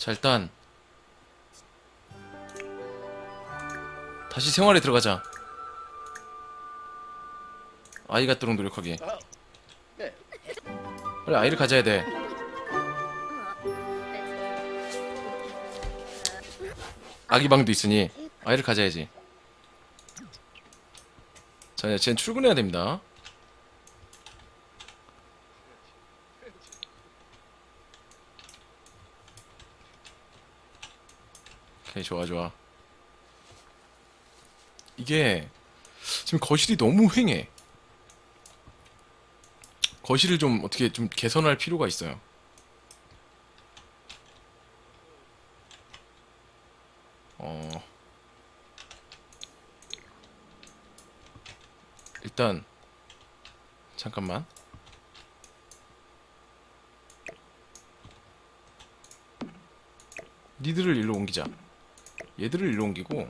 자 일단 다시 생활에 들어가자. 아이 갖도록 노력하게. 아, 네. 빨리 아이를 가져야 돼. 아기 방도 있으니 아이를 가져야지. 자 이제 출근해야 됩니다 오케이 좋아 좋아. 이게 지금 거실이 너무 휑해. 거실을 좀 어떻게 좀 개선할 필요가 있어요. 어. 일단 잠깐만. 니들을 일로 옮기자 얘들을 일로 옮기고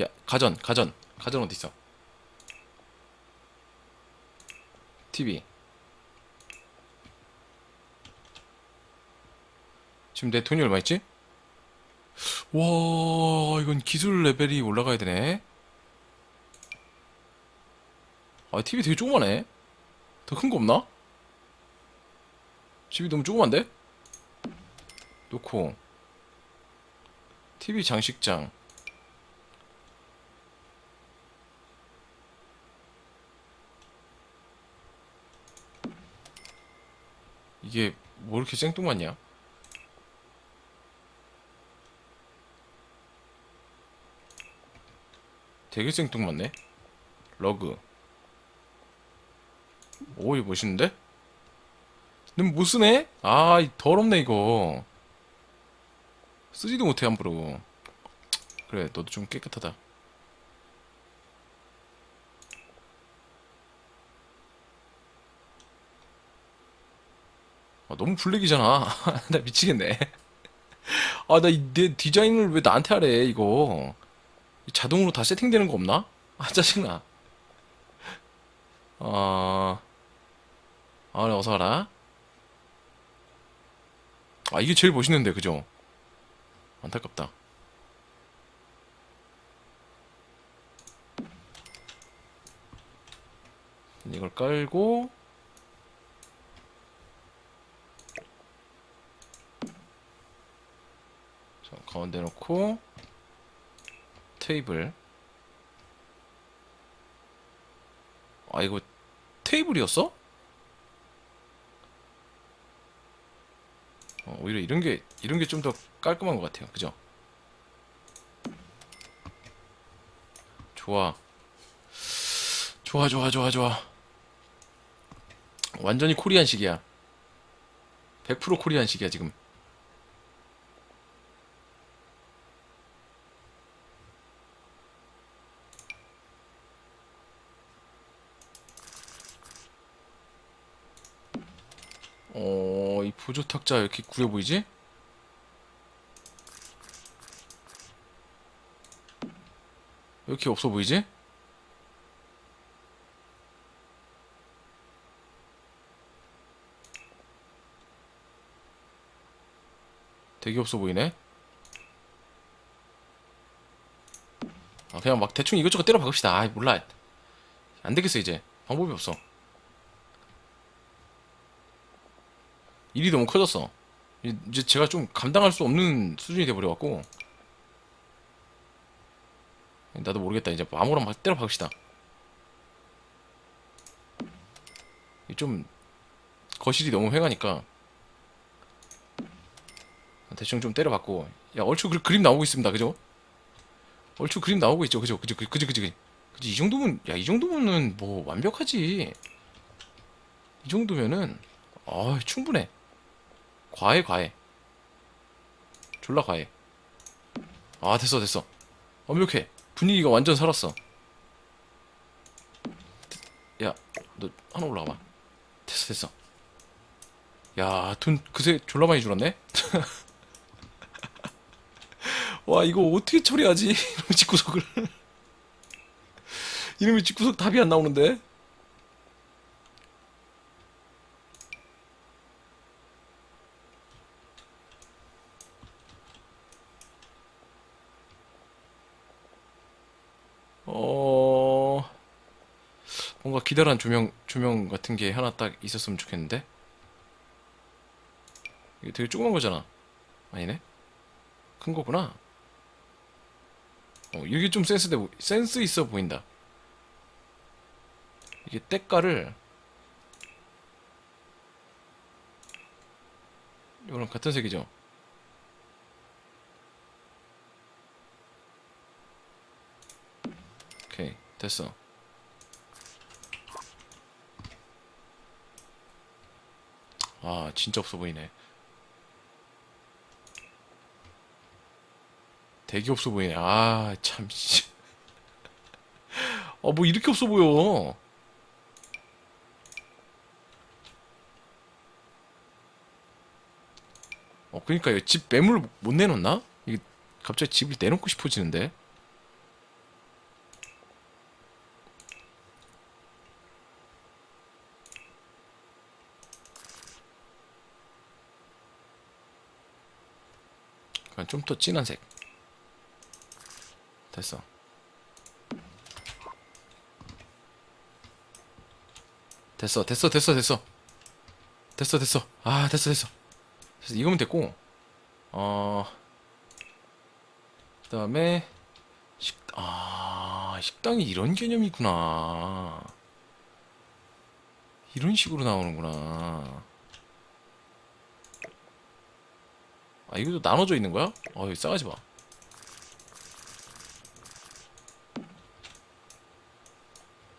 야 가전 가전 가전 어디 있어? TV 지금 내 돈이 얼마 있지? 와 이건 기술 레벨이 올라가야 되네 아 TV 되게 조그마네 더큰 거 없나? 집이 너무 조그만데? 놓고 TV 장식장 이게 뭐 이렇게 생뚱맞냐? 되게 생뚱맞네. 러그. 오, 이거 멋있는데? 넌 못 쓰네? 아, 이 더럽네, 이거. 쓰지도 못해, 함부로. 그래, 너도 좀 깨끗하다. 아, 너무 블랙이잖아. 나 미치겠네. 아, 나 내 디자인을 왜 나한테 하래, 이거. 자동으로 다 세팅되는 거 없나? 아, 짜증나. 어, 아, 어서 가라. 아, 이게 제일 멋있는데, 그죠? 안타깝다. 이걸 깔고, 자, 가운데 놓고 테이블. 아 이거 테이블이었어? 어, 오히려 이런 게 이런 게 좀 더 깔끔한 것 같아요. 그죠? 좋아. 좋아 좋아 좋아 좋아. 완전히 코리안식이야. 100% 코리안식이야 지금 어, 이 보조 탁자 왜 이렇게 구려 보이지? 왜 이렇게 없어 보이지? 되게 없어 보이네. 아, 그냥 막 대충 이것저것 때려 박읍시다. 아, 몰라. 안 되겠어, 이제. 방법이 없어. 일이 너무 커졌어. 이- 이제 제가 좀 감당할 수 없는 수준이 돼버려갖고. 나도 모르겠다. 이제 막 때려 박읍시다. 이좀 거실이 너무 휑하니까 대충 좀 때려 박고. 야, 얼추 그, 그림 나오고 있습니다. 그죠? 얼추 그림 나오고 있죠. 그죠? 그죠? 그죠? 그죠? 그죠? 그치 이 정도면 야 이 정도면은 뭐 완벽하지 이 정도면은 아 충분해 과해 과해. 졸라 과해. 아 됐어 됐어. 완벽해. 분위기가 완전 살았어. 야 너 하나 올라가봐. 됐어 됐어. 야 돈 그새 졸라 많이 줄었네? 와 이거 어떻게 처리하지? 이놈의 집구석을. 이놈의 집구석 답이 안 나오는데 뭔가 기다란 조명 조명 같은 게 하나 딱 있었으면 좋겠는데? 이게 되게 조그만 거잖아. 아니네? 큰 거구나. 어 이게 좀 센스 돼 보- 센스 있어 보인다. 이게 때깔을 이거랑 같은 색이죠? 오케이 됐어 아 진짜 없어 보이네 되게 없어 보이네 아참 씨. 아뭐 이렇게 없어 보여 어 그니까 이거 집 매물 못 내놓나? 이게 갑자기 집을 내놓고 싶어지는데 좀 더 진한 색. 됐어. 됐어 됐어 됐어 됐어. 됐어 됐어. 아 됐어 됐어. 그래서 이거면 됐고. 어 그다음에 식 아, 식당이 이런 개념이구나. 이런 식으로 나오는구나. 아, 이것도 나눠져 있는 거야? 어, 이 싸가지 마.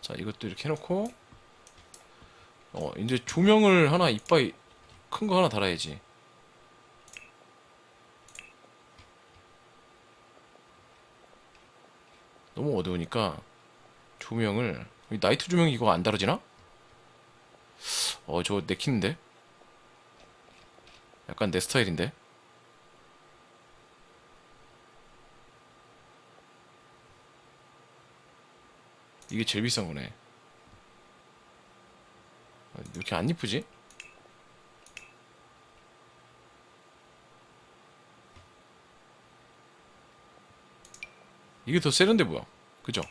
자, 이것도 이렇게 해놓고, 어, 이제 조명을 하나 이빠이 큰거 하나 달아야지. 너무 어두우니까 조명을 이 나이트 조명 이거 안 다뤄지나? 어 저거 내키는데? 약간 내 스타일인데? 이게 제일 비싼 거네 아, 왜 이렇게 안 이쁘지? 이게 더 세련돼 보여. 그죠?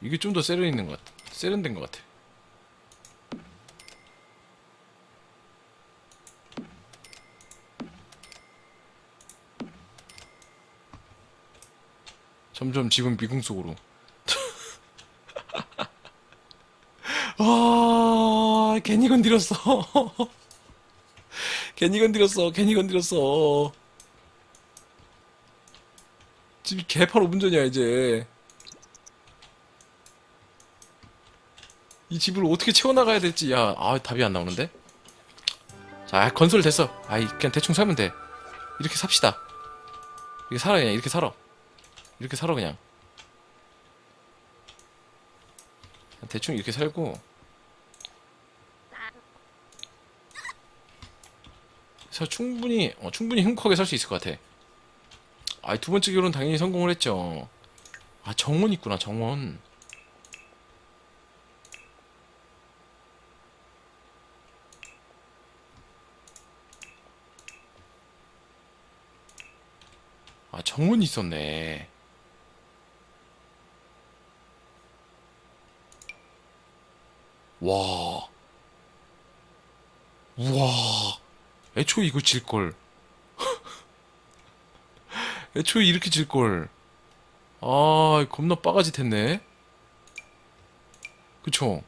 이게 좀 더 세련 있는 것 같아. 세련된 것 같아. 점점 집은 미궁 속으로. 아, 괜히 건드렸어. 괜히 건드렸어. 괜히 건드렸어. 집이 개팔 5분 전이야 이제 이 집을 어떻게 채워나가야 될지 야 아 답이 안 나오는데 자 건설 됐어 아이 그냥 대충 살면 돼 이렇게 삽시다 이렇게 살아 그냥 이렇게 살아 이렇게 살아 그냥 대충 이렇게 살고 그래서 충분히 어, 충분히 행복하게 살 수 있을 것 같아 아, 두 번째 결혼 당연히 성공을 했죠. 아, 정원 있구나, 정원. 아, 정원이 있었네. 와. 우와. 애초에 이거 질걸. 애초에 이렇게 질걸. 아, 겁나 빠가지 됐네. 그쵸?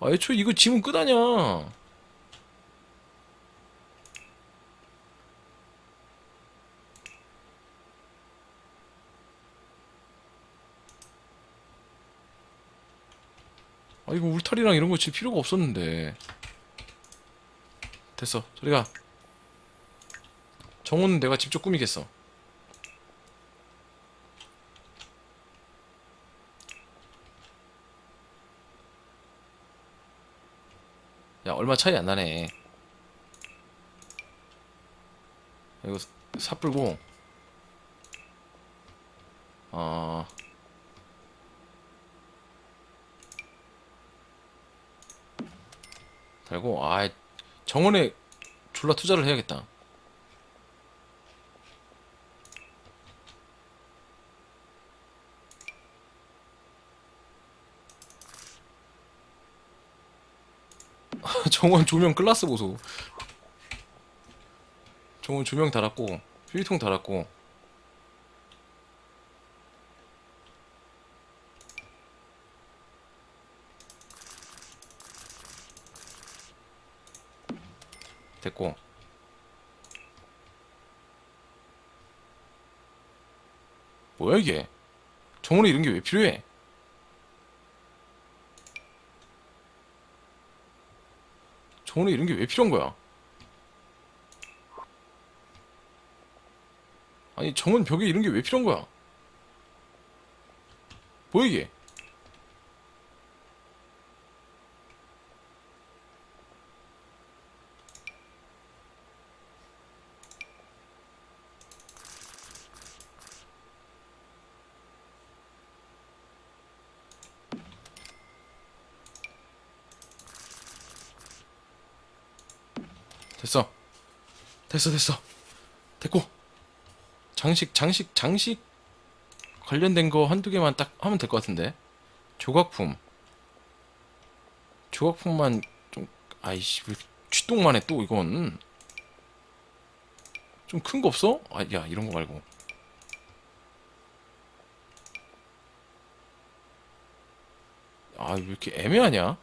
아, 애초에 이거 지면 끝 아냐. 이거 울타리랑 이런 거 질 필요가 없었는데. 됐어. 저리가. 정호는 내가 직접 꾸미겠어. 야 얼마 차이 안 나네. 이거 삽불고. 어 달고 아 정원에 졸라 투자를 해야겠다. 정원 조명 클라스 보소. 정원 조명 달았고 휴지통 달았고 됐고. 뭐야 이게? 정원에 이런 게 왜 필요해? 정원에 이런 게 왜 필요한 거야? 아니 정원 벽에 이런 게 왜 필요한 거야? 뭐야 이게 됐어. 됐어, 됐어. 됐고. 장식, 장식, 장식 관련된 거 한두 개만 딱 하면 될 것 같은데. 조각품. 조각품만 좀, 아이씨, 왜 쥐똥만 해, 또, 이건. 좀 큰 거 없어? 아, 야, 이런 거 말고. 아, 왜 이렇게 애매하냐?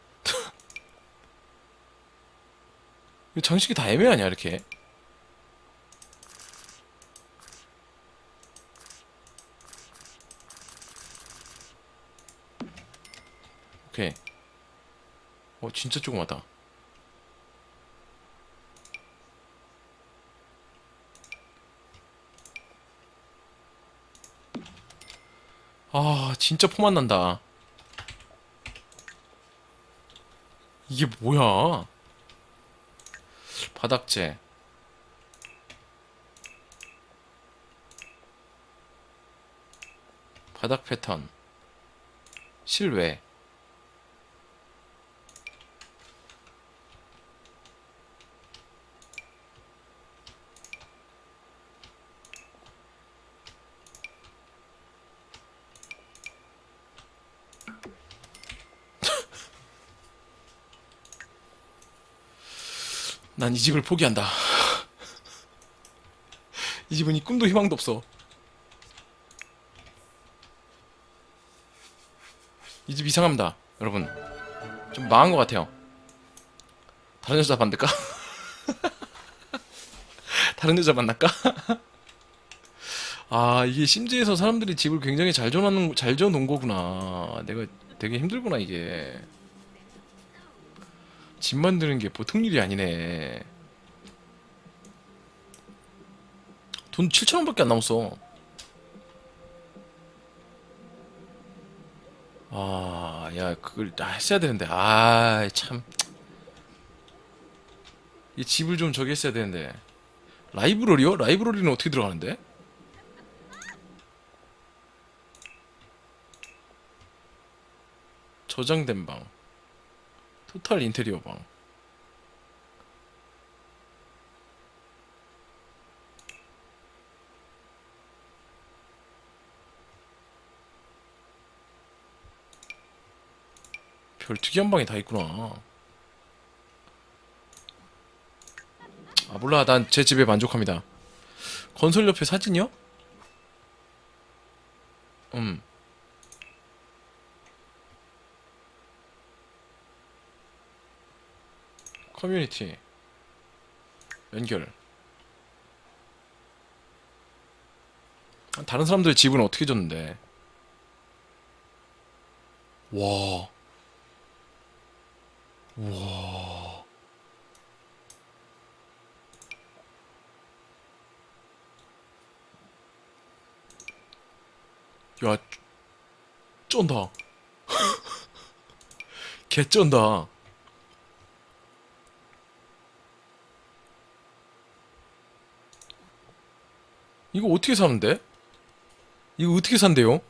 이 장식이 다 애매하냐 이렇게 오케이 어 진짜 조그마다. 아 진짜 포만 난다. 이게 뭐야? 바닥재. 바닥 패턴. 실외 난 이 집을 포기한다. 이 집은 이 꿈도 희망도 없어. 이 집 이상합니다, 여러분. 좀 망한 것 같아요. 다른 여자 만날까? 다른 여자 만날까? 아, 이게 심지에서 사람들이 집을 굉장히 잘잘 지어놓은 거구나. 내가 되게 힘들구나, 이게. 집 만드는 게 보통 일이 아니네. 돈 7천원밖에 안 남았어. 아, 야, 그걸 아, 했어야 되는데. 아, 참. 이 집을 좀 저기 했어야 되는데. 라이브러리요? 라이브러리는 어떻게 들어가는데? 저장된 방. 토탈 인테리어 방. 별 특이한 방이 다 있구나. 아 몰라 난 제 집에 만족합니다. 건설 옆에 사진이요? 음. 커뮤니티 연결 아, 다른 사람들의 집은 어떻게 줬는데 와 우와. 야, 쩐다. 개 쩐다. 이거 어떻게 사는데? 이거 어떻게 산대요?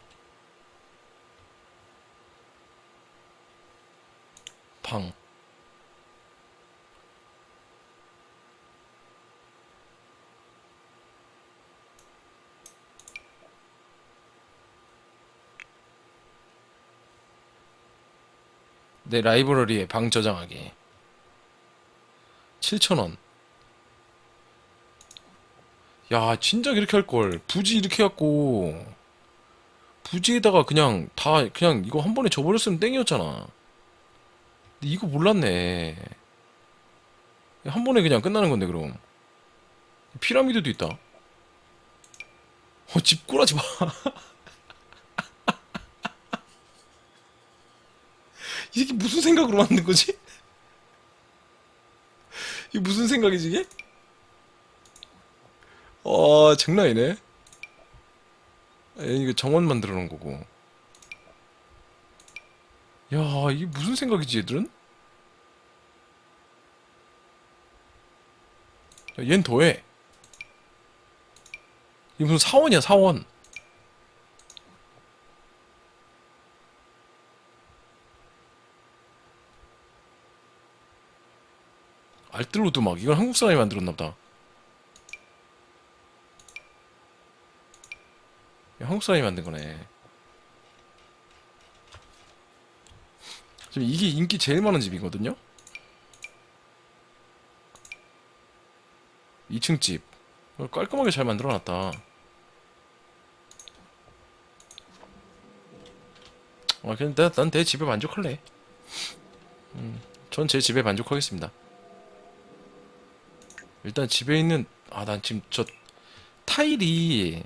방. 내 라이브러리에 방 저장하기. 7,000원. 야, 진작 이렇게 할 걸. 부지 이렇게 해갖고 부지에다가 그냥 다 그냥 이거 한 번에 줘버렸으면 땡이었잖아. 근데 이거 몰랐네. 한 번에 그냥 끝나는 건데 그럼. 피라미드도 있다. 어, 집 꾸라지 마. 이 새끼 무슨 생각으로 만든 거지? 이게 무슨 생각이지 이게? 어, 장난 아니네. 이거 정원 만들어 놓은 거고. 야, 이게 무슨 생각이지, 얘들은? 야, 얜 더해. 이게 무슨 사원이야, 사원. 알뜰로도 막, 이건 한국 사람이 만들었나 보다. 이거 한국 사람이 만든 거네. 지금 이게 인기 제일 많은 집이거든요? 2층 집. 깔끔하게 잘 만들어 놨다. 아, 그냥 난내 집에 만족할래. 음, 전 제 집에 만족하겠습니다. 일단 집에 있는, 아, 난 지금 저 타일이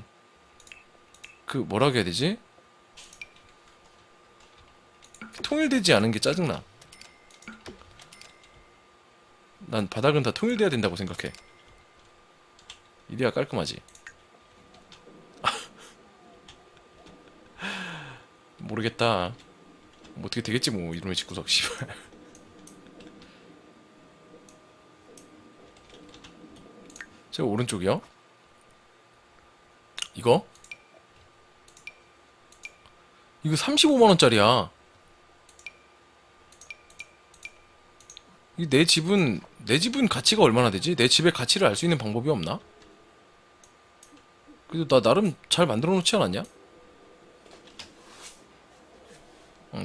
그 뭐라고 해야 되지? 통일되지 않은 게 짜증나. 난 바닥은 다 통일돼야 된다고 생각해. 이래야 깔끔하지. 모르겠다. 뭐 어떻게 되겠지 뭐 이놈의 집구석 씨발. 저 오른쪽이요? 이거? 이거 35만원짜리야. 이내 집은, 내 집은 가치가 얼마나 되지? 내 집의 가치를 알 수 있는 방법이 없나? 그래도 나 나름 잘 만들어 놓지 않았냐?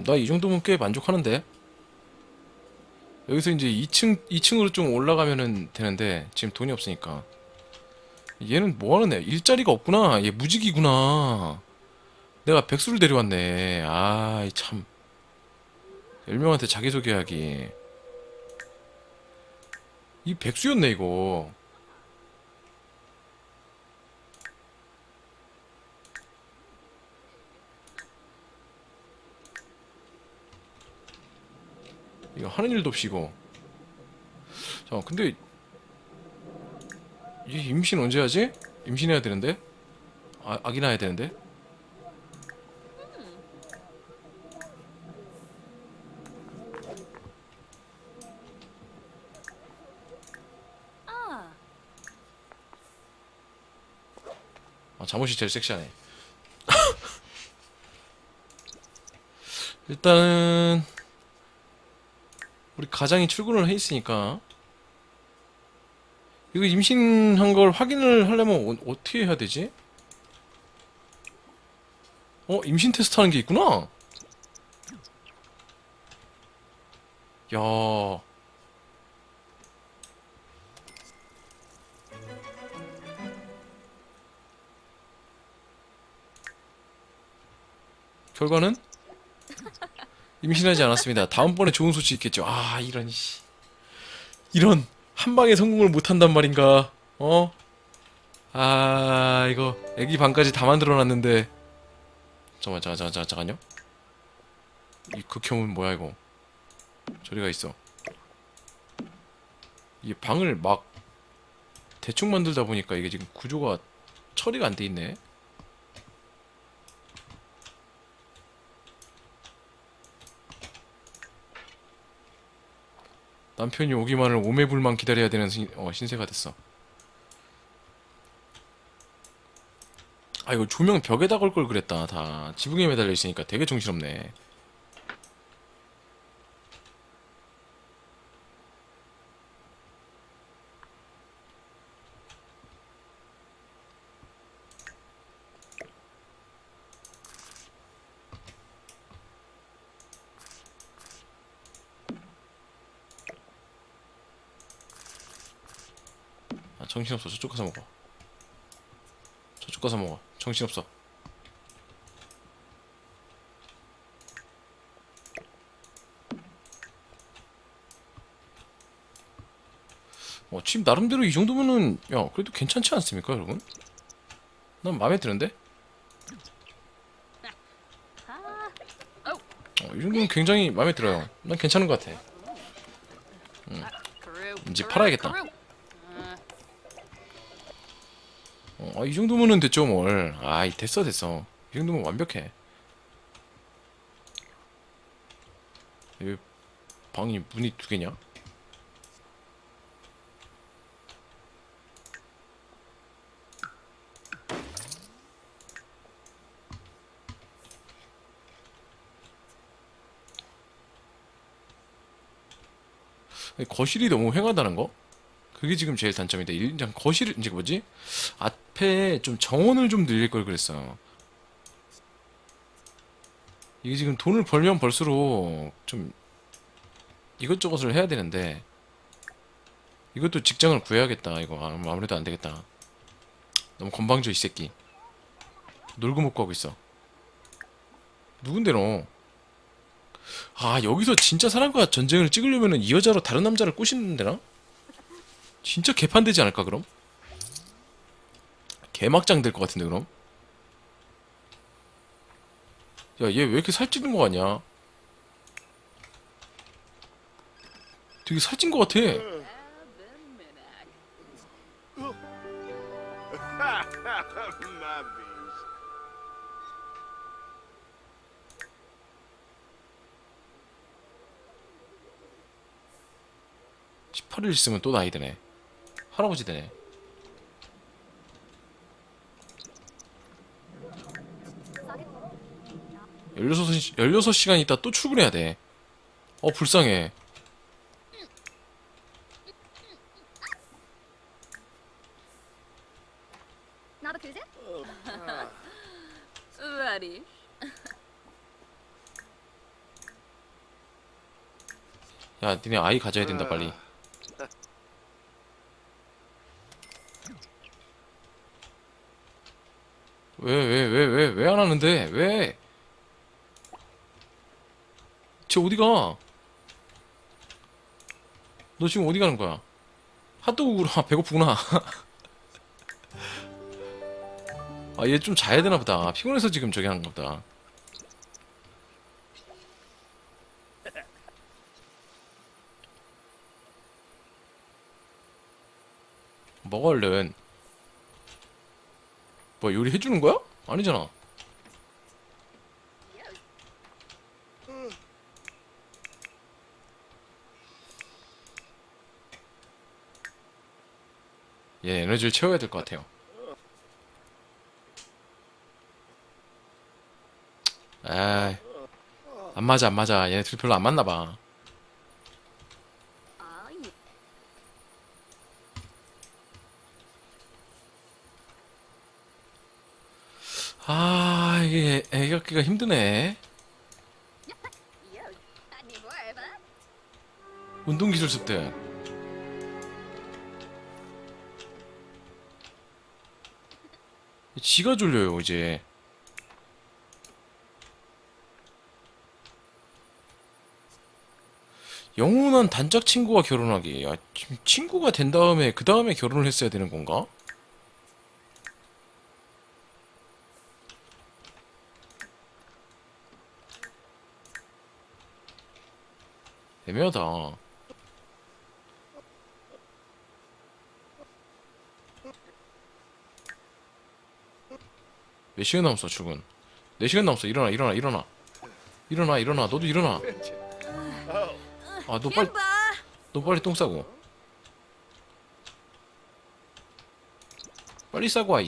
나이 정도면 꽤 만족하는데. 여기서 이제 2층, 2층으로 좀 올라가면은 되는데, 지금 돈이 없으니까. 얘는 뭐 하는 애? 일자리가 없구나. 얘 무직이구나. 내가 백수를 데려왔네. 아, 참. 10명한테 자기소개하기. 이 백수였네, 이거. 이거 하는 일도 없이 이거. 자, 근데 이 임신 언제 하지? 임신해야 되는데? 아, 아기 낳아야 되는데? 잠옷이 제일 섹시하네. 일단은 우리 가장이 출근을 해 있으니까 이거 임신한 걸 확인을 하려면 어, 어떻게 해야 되지? 어, 임신 테스트 하는 게 있구나. 야. 결과는 임신하지 않았습니다. 다음번에 좋은 소식 있겠죠. 아, 이런 씨. 이런 한 방에 성공을 못 한단 말인가? 어? 아, 이거 애기 방까지 다 만들어 놨는데. 잠깐만, 잠깐, 잠깐, 잠깐, 잠깐요. 이 극혐은 뭐야 이거? 저리가 있어. 이 방을 막 대충 만들다 보니까 이게 지금 구조가 처리가 안 돼 있네. 남편이 오기만을 오매불만 기다려야 되는 신, 어, 신세가 됐어. 아 이거 조명 벽에다 걸 걸 그랬다. 다 지붕에 매달려 있으니까 되게 정신없네. 정신없어. 저쪽 가서 먹어. 저쪽 가서 먹어. 정신없어. 어, 집 나름대로 이 정도면은 야 그래도 괜찮지 않습니까 여러분? 난 마음에 드는데? 어, 이 정도면 굉장히 마음에 들어요. 난 괜찮은 것 같아. 이제 팔아야겠다. 아, 이 정도면은 됐죠 뭘 아이 됐어 됐어 이 정도면 완벽해 이 방이 문이 두 개냐? 거실이 너무 횡하다는 거? 그게 지금 제일 단점인데 일단 거실 이제 뭐지? 앞에 좀 정원을 좀 늘릴 걸 그랬어. 이게 지금 돈을 벌면 벌수록 좀 이것저것을 해야 되는데 이것도 직장을 구해야겠다. 이거 아, 아무래도 안 되겠다. 너무 건방져 이 새끼. 놀고 먹고 하고 있어. 누군데 너? 아 여기서 진짜 사람과 전쟁을 찍으려면은 이 여자로 다른 남자를 꼬시는 데나? 진짜 개판되지 않을까 그럼? 개막장 될 것 같은데 그럼? 야 얘 왜 이렇게 살찌는 거 같냐? 되게 살찐 것 같아 My bees. 18일 있으면 또 나이 드네 할아버지 되네 열여섯 시 16시간 있다 또 출근해야 돼. 어, 불쌍해. 야, 니네 아이 가져야 된다, 빨리. 왜, 왜, 왜, 왜, 왜 안 하는데? 왜? 쟤 어디 가? 너 지금 어디 가는 거야? 핫도그로, 아, 배고프구나. 아, 얘 좀 자야 되나 보다. 피곤해서 지금 저기 하는 거다. 먹어 얼른 뭐 요리 해주는 거야? 아니잖아 얘 에너지를 채워야 될 것 같아요. 에이 안 맞아 안 맞아. 얘네 둘 별로 안 맞나 봐. 아이 아 이게 애 갖기가 힘드네? 운동기술 습득 지가 졸려요 이제. 영원한 단짝 친구와 결혼하기. 야 지금 친구가 된 다음에 그 다음에 결혼을 했어야 되는 건가? 애매하다 몇 시간 남았어 출근 4시간 남았어 일어나 일어나 일어나 일어나 일어나 너도 일어나 아 너 빨리 봐. 너 빨리 똥 싸고 빨리 싸고 와 이.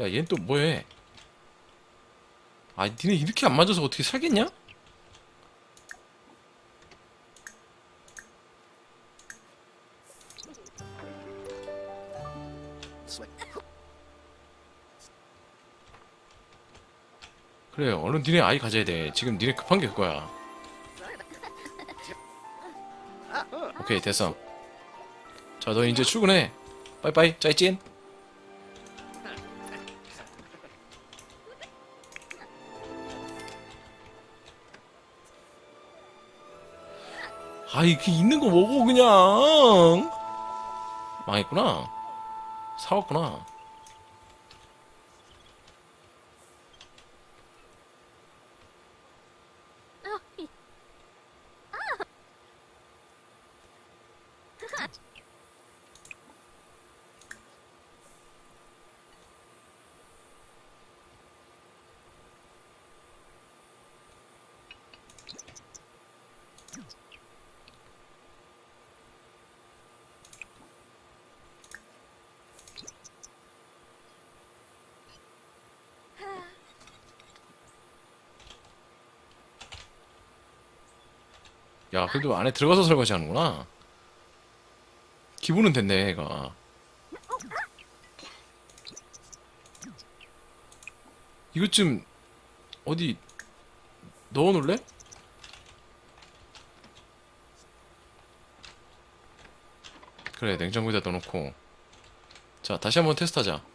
야, 얘는 또 뭐해? 아, 니네 이렇게 안 맞아서 어떻게 살겠냐? 그래, 얼른 니네 아이 가져야 돼. 지금 니네 급한 게 그거야. 오케이, 됐어. 자, 너 이제 출근해. 빠이빠이, 짜이찐. 아이, 그 있는 거 먹어, 그냥. 망했구나. 사왔구나. 야, 그래도 안에 들어가서 설거지 하는구나. 기분은 됐네, 얘가. 이것 좀 어디 넣어 놓을래? 그래, 냉장고에다 넣어놓고. 자, 다시 한번 테스트하자.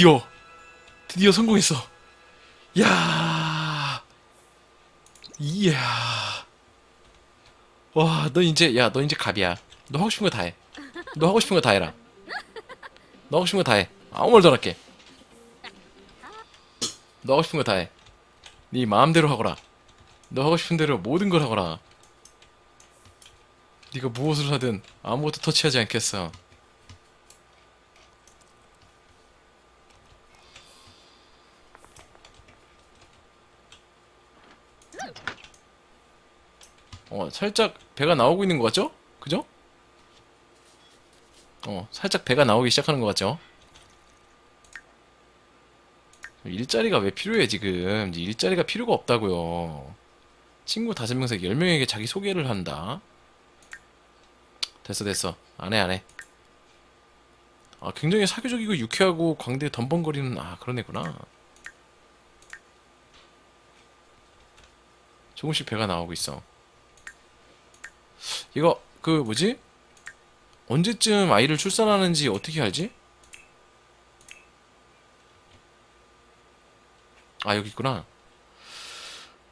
드디어 드디어 성공했어. 야. 이야. 와, 너 이제 야, 너 이제 갑이야. 너 하고 싶은 거 다 해. 너 하고 싶은 거 다 해라. 너 하고 싶은 거 다 해. 아무 말도 안 할게. 너 하고 싶은 거 다 해. 네 마음대로 하거라. 너 하고 싶은 대로 모든 걸 하거라. 네가 무엇을 하든 아무것도 터치하지 않겠어. 어, 살짝 배가 나오고 있는 것 같죠? 그죠? 어, 살짝 배가 나오기 시작하는 것 같죠? 일자리가 왜 필요해, 지금? 일자리가 필요가 없다고요. 친구 다섯 명에서 열 명에게 자기 소개를 한다. 됐어, 됐어. 안 해, 안 해. 아, 굉장히 사교적이고 유쾌하고 광대 덤벙거리는, 아, 그런 애구나. 조금씩 배가 나오고 있어. 이거 그 뭐지? 언제쯤 아이를 출산하는지 어떻게 알지? 아 여기 있구나.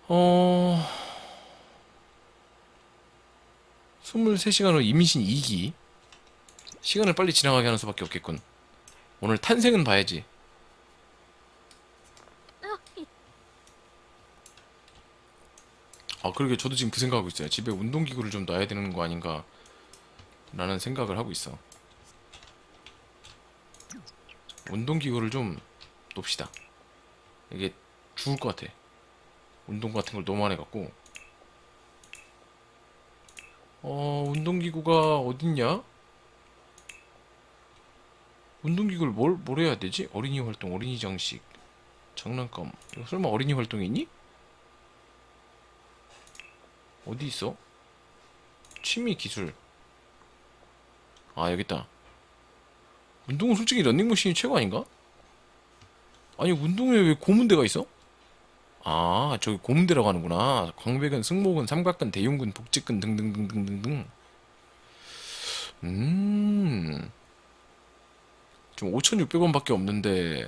어... 23시간 후 임신 2기. 시간을 빨리 지나가게 하는 수밖에 없겠군. 오늘 탄생은 봐야지. 아, 그러게 저도 지금 그 생각하고 있어요. 집에 운동기구를 좀 놔야 되는 거 아닌가 라는 생각을 하고 있어. 운동기구를 좀 놉시다. 이게 죽을 것 같아. 운동 같은 걸 너무 안 해갖고. 어, 운동기구가 어딨냐? 운동기구를 뭘, 뭘 해야 되지? 어린이 활동, 어린이 장식, 장난감. 설마 어린이 활동이 있니? 어디 있어? 취미 기술. 아, 여기 있다. 운동은 솔직히 런닝머신이 최고 아닌가? 아니, 운동에 왜 고문대가 있어? 아, 저기 고문대라고 하는구나. 광배근, 승모근, 삼각근, 대흉근, 복직근 등등등등등등. 음. 지금 5,600원밖에 없는데